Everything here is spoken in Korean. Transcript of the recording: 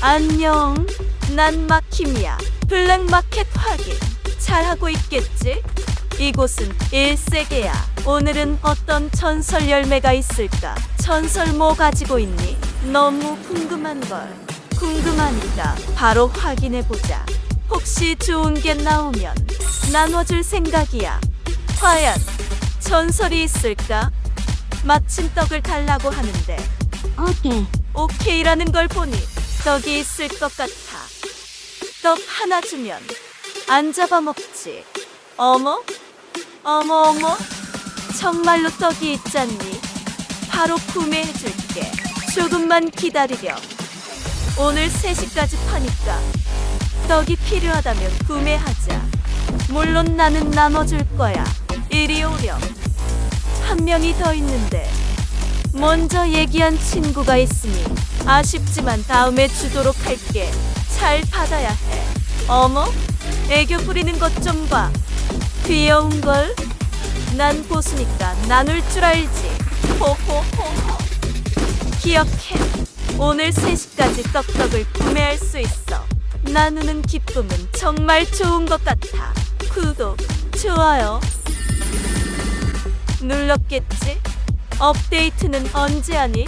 안녕. 난 마킴이야. 블랙마켓 확인. 잘하고 있겠지? 이곳은 1세계야. 오늘은 어떤 전설 열매가 있을까? 전설 뭐 가지고 있니? 너무 궁금한 걸. 궁금하니까 바로 확인해 보자. 혹시 좋은 게 나오면 나눠줄 생각이야. 과연 전설이 있을까? 마침 떡을 달라고 하는데 오케이. 오케이라는 걸 보니 떡이 있을 것 같아. 떡 하나 주면 안 잡아먹지. 어머? 어머 어머? 정말로 떡이 있잖니? 바로 구매해줄게. 조금만 기다리렴. 오늘 3시까지 파니까 떡이 필요하다면 구매하자. 물론 나는 나눠줄 거야. 이리 오렴. 한 명이 더 있는데 먼저 얘기한 친구가 있으니 아쉽지만 다음에 주도록 할게. 잘 받아야 해. 어머? 애교 부리는 것 좀 봐. 귀여운 걸? 난 보수니까 나눌 줄 알지. 호호호호. 기억해. 오늘 3시까지 떡떡을 구매할 수 있어. 나누는 기쁨은 정말 좋은 것 같아. 구독, 좋아요. 눌렀겠지? 업데이트는 언제 하니?